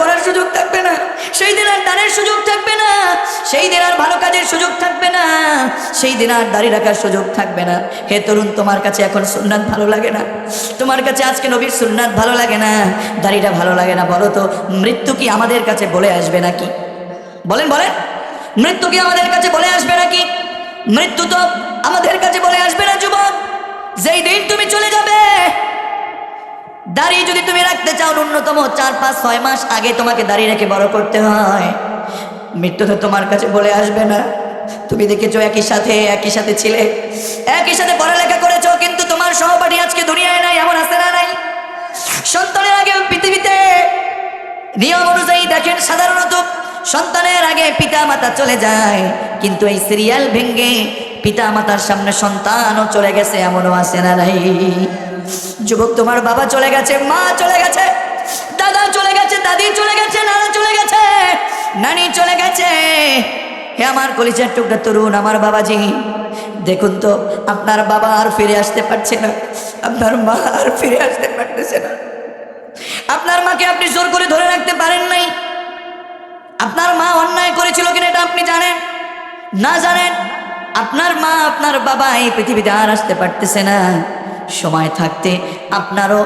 পড়ার সুযোগ থাকবে না, সেই দিন আর দানের সুযোগ থাকবে না, সেই দিন আর ভালো কাজের সুযোগ থাকবে না, সেই দিন আর দাঁড়িয়ে রাখার সুযোগ থাকবে না। হে তরুণ, তোমার কাছে এখন সুন্নাত ভালো লাগে না, তোমার কাছে আজকে নবীর সুন্নাত ভালো লাগে না, দাড়িটা ভালো লাগে না, বলো তো, মৃত্যু কি আমাদের কাছে বলে আসবে নাকি? বলেন বলেন, মৃত্যু কি আমাদের কাছে বলে আসবে নাকি? মৃত্যু তো আমাদের কাছে বলে আসবে না, যুবক। যেই দিন তুমি চলে যাবে দাড়ি যদি তুমি রাখতে চাও ন্যূনতম চার পাঁচ ছয় মাস আগে তোমাকে দাড়ি রেখে বড় করতে হয়। মৃত্যু তো তোমার কাছে বলে আসবে না। তুমি দেখেছ একই সাথে একই সাথে ছিলে, একই সাথে পড়ালেখা করেছ, কিন্তু তোমার সহপাঠী আজকে দুনিয়ায় নাই, এমন আছে না নাই। সন্তানের আগে পৃথিবীতে নিয়ম অনুযায়ী দেখেন সাধারণত, সন্তানের আগে পিতা মাতা চলে যায়, কিন্তু এই সিরিয়াল ভেঙ্গে পিতা মাতার সামনে সন্তানও চলে গেছে, এমনও আছে না নাই। যুবক, তোমার বাবা চলে গেছে, মা চলে গেছে, দাদা চলে গেছে, দাদি চলে গেছে, নানা চলে গেছে, নানি চলে গেছে। হে আমার কলিজার টুকরা তরুণ, আমার বাবাজি, দেখুন তো, আপনার বাবা আর ফিরে আসতে পারছে না, আপনার মা আর ফিরে আসতে পারতেছে না। আপনার মাকে আপনি জোর করে ধরে রাখতে পারেন নাই। আপনার মা অন্যায় করেছিল কিনা এটা আপনি জানেন? না জানেন? আপনার মা, আপনার বাবা এই পৃথিবীতে আর আসতে পারতেছে না। সময় থাকতে আপনারও